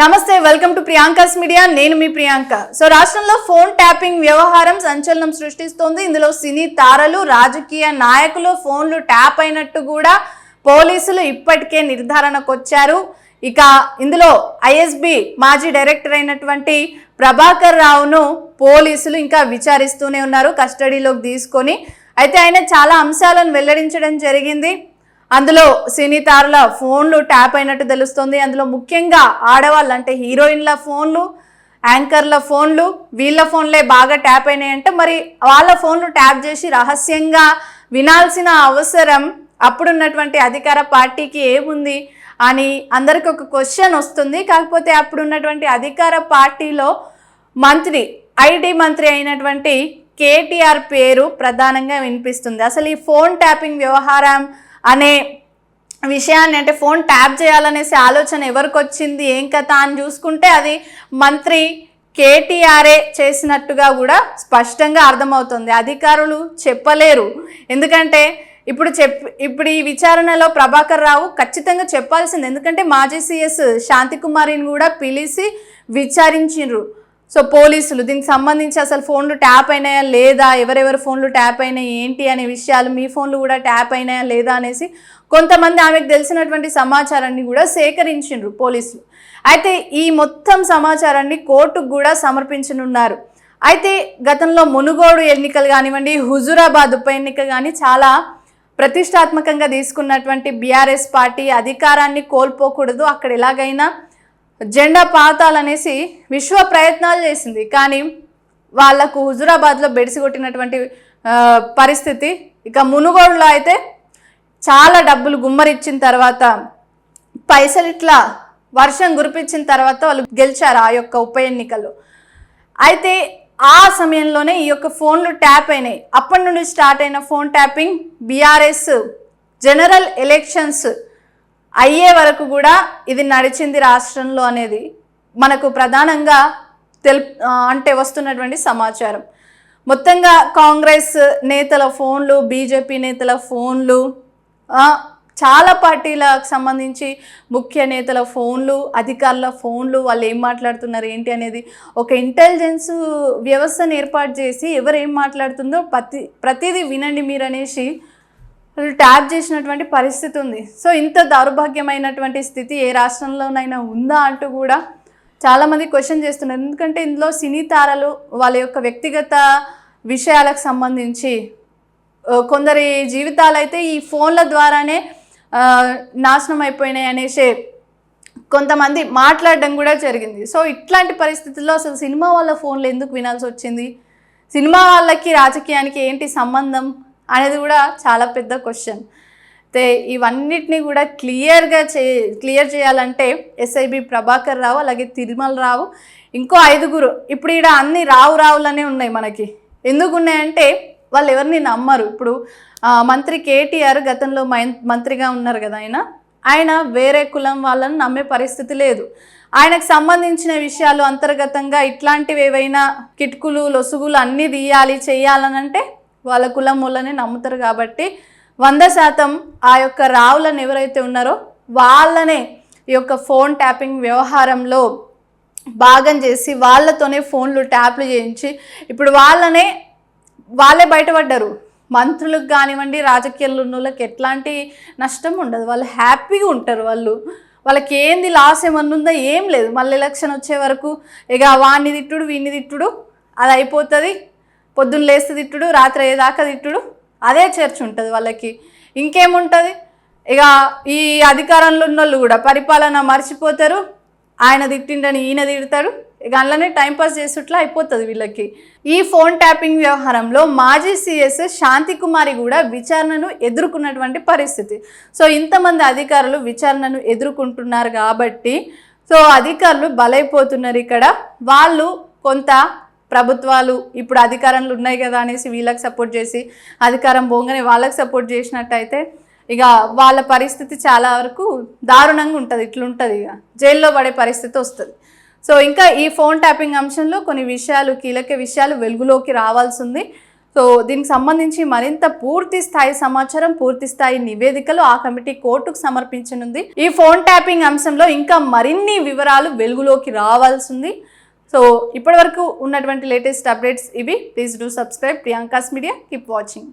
నమస్తే welcome to Priyanka's media. నేను మీ ప్రియాంక. సో రాష్ట్రంలో ఫోన్ ట్యాపింగ్ వ్యవహారం సంచలనం సృష్టిస్తోంది. ఇందులో సినీ తారలు రాజకీయ నాయకులు ఫోన్లు ట్యాప్ అయినట్టు కూడా పోలీసులు ఇప్పటికే నిర్ధారణకు వచ్చారు ఇక ఇందులో ఐఎస్బి మాజీ డైరెక్టర్ అయినటువంటి ప్రభాకర్ రావును పోలీసులు ఇంకా విచారిస్తూనే ఉన్నారు కస్టడీలోకి తీసుకొని. అయితే ఆయన చాలా అంశాలను వెల్లడించడం జరిగింది. అందులో సినీ తారుల ఫోన్లు ట్యాప్ అయినట్టు తెలుస్తుంది. అందులో ముఖ్యంగా ఆడవాళ్ళు అంటే హీరోయిన్ల ఫోన్లు యాంకర్ల ఫోన్లు వీళ్ళ ఫోన్లే బాగా ట్యాప్ అయినాయంటే మరి వాళ్ళ ఫోన్లు ట్యాప్ చేసి రహస్యంగా వినాల్సిన అవసరం అప్పుడున్నటువంటి అధికార పార్టీకి ఏముంది? అని అందరికి ఒక క్వశ్చన్ వస్తుంది. కాకపోతే అప్పుడున్నటువంటి అధికార పార్టీలో మంత్రి ఐటీ మంత్రి అయినటువంటి కేటీఆర్ పేరు ప్రధానంగా వినిపిస్తుంది. అసలు ఈ ఫోన్ ట్యాపింగ్ వ్యవహారం అనే విషయాన్ని అంటే ఫోన్ ట్యాప్ చేయాలనేసి ఆలోచన ఎవరికి వచ్చింది ఏం కథ అని చూసుకుంటే అది మంత్రి కేటీఆర్ఏ చేసినట్టుగా కూడా స్పష్టంగా అర్థమవుతుంది. అధికారులు చెప్పలేరు. ఎందుకంటే ఇప్పుడు చెప్ ఇప్పుడు ఈ విచారణలో ప్రభాకర్ రావు ఖచ్చితంగా చెప్పాల్సింది. ఎందుకంటే మాజీ సీఎస్ శాంతికుమారిని కూడా పిలిచి విచారించిండ్రు. సో పోలీసులు దీనికి సంబంధించి అసలు ఫోన్లు ట్యాప్ అయినాయా లేదా? ఎవరెవరి ఫోన్లు ట్యాప్ అయినాయి? ఏంటి అనే విషయాలు మీ ఫోన్లు కూడా ట్యాప్ అయినాయా లేదా అనేసి కొంతమంది ఆమెకు తెలిసినటువంటి సమాచారాన్ని కూడా సేకరించిండ్రు పోలీసులు. అయితే ఈ మొత్తం సమాచారాన్ని కోర్టుకు కూడా సమర్పించనున్నారు. అయితే గతంలో మునుగోడు ఎన్నికలు కానివ్వండి హుజురాబాద్ ఉప ఎన్నిక కానీ చాలా ప్రతిష్టాత్మకంగా తీసుకున్నటువంటి బీఆర్ఎస్ పార్టీ అధికారాన్ని కోల్పోకూడదు. అక్కడ ఎలాగైనా జెండా పాతాలనేసి విశ్వ ప్రయత్నాలు చేసింది. కానీ వాళ్ళకు హుజురాబాద్లో బెడిసి కొట్టినటువంటి పరిస్థితి ఇక మునుగోడులో అయితే చాలా డబ్బులు గుమ్మరిచ్చిన తర్వాత పైసలు ఇట్లా వర్షం గురిపించిన తర్వాత వాళ్ళు గెలిచారు ఆ యొక్క ఉప ఎన్నికల్లో. అయితే ఆ సమయంలోనే ఈ యొక్క ఫోన్లు ట్యాప్ అయినాయి. అప్పటి నుండి స్టార్ట్ అయిన phone tapping BRS general elections అయ్యే వరకు కూడా ఇది నడిచింది రాష్ట్రంలో అనేది మనకు ప్రధానంగా తెలు అంటే వస్తున్నటువంటి సమాచారం. మొత్తంగా కాంగ్రెస్ నేతల ఫోన్లు బీజేపీ నేతల ఫోన్లు చాలా పార్టీలకు సంబంధించి ముఖ్య నేతల ఫోన్లు అధికారుల ఫోన్లు వాళ్ళు ఏం మాట్లాడుతున్నారు ఏంటి అనేది ఒక ఇంటెలిజెన్స్ వ్యవస్థను ఏర్పాటు చేసి ఎవరు ఏం మాట్లాడుతుందో ప్రతి ప్రతిదీ వినండి మీరు అనేసి వాళ్ళు ట్యాప్ చేసినటువంటి పరిస్థితి ఉంది. సో ఇంత దౌర్భాగ్యమైనటువంటి స్థితి ఏ రాష్ట్రంలోనైనా ఉందా అంటూ కూడా చాలామంది క్వశ్చన్ చేస్తున్నారు. ఎందుకంటే ఇందులో సినీ తారలు వాళ్ళ యొక్క వ్యక్తిగత విషయాలకు సంబంధించి కొందరి జీవితాలు అయితే ఈ ఫోన్ల ద్వారానే నాశనం అయిపోయినాయి అనేసి కొంతమంది మాట్లాడడం కూడా జరిగింది. సో ఇట్లాంటి పరిస్థితుల్లో అసలు సినిమా వాళ్ళ ఫోన్లు ఎందుకు వినాల్సి వచ్చింది? సినిమా వాళ్ళకి రాజకీయానికి ఏంటి సంబంధం? అనేది కూడా చాలా పెద్ద క్వశ్చన్ అయితే ఇవన్నిటిని కూడా క్లియర్గా చే క్లియర్ చేయాలంటే ఎస్ఐబి ప్రభాకర్ రావు అలాగే తిరుమల రావు ఇంకో ఐదుగురు. ఇప్పుడు ఈడ అన్ని రావు రావులనే ఉన్నాయి మనకి. ఎందుకు ఉన్నాయంటే వాళ్ళు ఎవరిని నమ్మరు. ఇప్పుడు మంత్రి కేటీఆర్ గతంలో మై- మంత్రిగా ఉన్నారు కదా ఆయన. ఆయన వేరే కులం వాళ్ళని నమ్మే పరిస్థితి లేదు. ఆయనకు సంబంధించిన విషయాలు అంతర్గతంగా ఇట్లాంటివి ఏవైనా కిటుకులు లొసుగులు అన్నీ తీయాలి చేయాలని అంటే వాళ్ళ కులం మూలనే నమ్ముతారు కాబట్టి వంద శాతం ఆ యొక్క రావులను ఎవరైతే ఉన్నారో వాళ్ళనే ఈ యొక్క ఫోన్ ట్యాపింగ్ వ్యవహారంలో భాగం చేసి వాళ్ళతోనే ఫోన్లు ట్యాప్లు చేయించి ఇప్పుడు వాళ్ళనే వాళ్ళే బయటపడ్డారు. మంత్రులకు కానివ్వండి రాజకీయాల్లో ఉన్న వాళ్ళకి ఎట్లాంటి నష్టం ఉండదు. వాళ్ళు హ్యాపీగా ఉంటారు వాళ్ళు. వాళ్ళకి ఏంది లాస్ ఏమన్నా ఉందా? ఏం లేదు. మళ్ళీ ఎలక్షన్ వచ్చే వరకు ఇక వాడిని తిట్టుడు వీడిని తిట్టుడు అది అయిపోతుంది. పొద్దున్న లేస్తే తిట్టుడు రాత్రి అయ్యేదాకా తిట్టుడు. అదే చర్చ ఉంటుంది వాళ్ళకి. ఇంకేముంటుంది? ఇక ఈ అధికారంలో ఉన్న వాళ్ళు కూడా పరిపాలన మర్చిపోతారు. ఆయన తిట్టిండని ఈయన తిడతాడు. ఇక అందులోనే టైంపాస్ చేసేట్లా అయిపోతుంది వీళ్ళకి. ఈ ఫోన్ ట్యాపింగ్ వ్యవహారంలో మాజీ సీఎస్ శాంతి కుమారి కూడా విచారణను ఎదుర్కొన్నటువంటి పరిస్థితి. సో ఇంతమంది అధికారులు విచారణను ఎదుర్కొంటున్నారు కాబట్టి సో అధికారులు బలైపోతున్నారు ఇక్కడ. వాళ్ళు కొంత ప్రభుత్వాలు ఇప్పుడు అధికారంలో ఉన్నాయి కదా అనేసి వీళ్ళకి సపోర్ట్ చేసి అధికారం పోగానే వాళ్ళకి సపోర్ట్ చేసినట్టయితే ఇక వాళ్ళ పరిస్థితి చాలా వరకు దారుణంగా ఉంటుంది ఇట్లుంటుంది ఇక. జైల్లో పడే పరిస్థితి వస్తుంది. సో ఇంకా ఈ ఫోన్ ట్యాపింగ్ అంశంలో కొన్ని విషయాలు కీలక విషయాలు వెలుగులోకి రావాల్సి ఉంది. సో దీనికి సంబంధించి మరింత పూర్తి స్థాయి సమాచారం పూర్తి స్థాయి నివేదికలు ఆ కమిటీ కోర్టుకు సమర్పించనుంది. ఈ ఫోన్ ట్యాపింగ్ అంశంలో ఇంకా మరిన్ని వివరాలు వెలుగులోకి రావాల్సింది సో ఇప్పటి వరకు ఉన్నటువంటి లేటెస్ట్ అప్డేట్స్ ఇవి. Please do subscribe Priyanka's media keep watching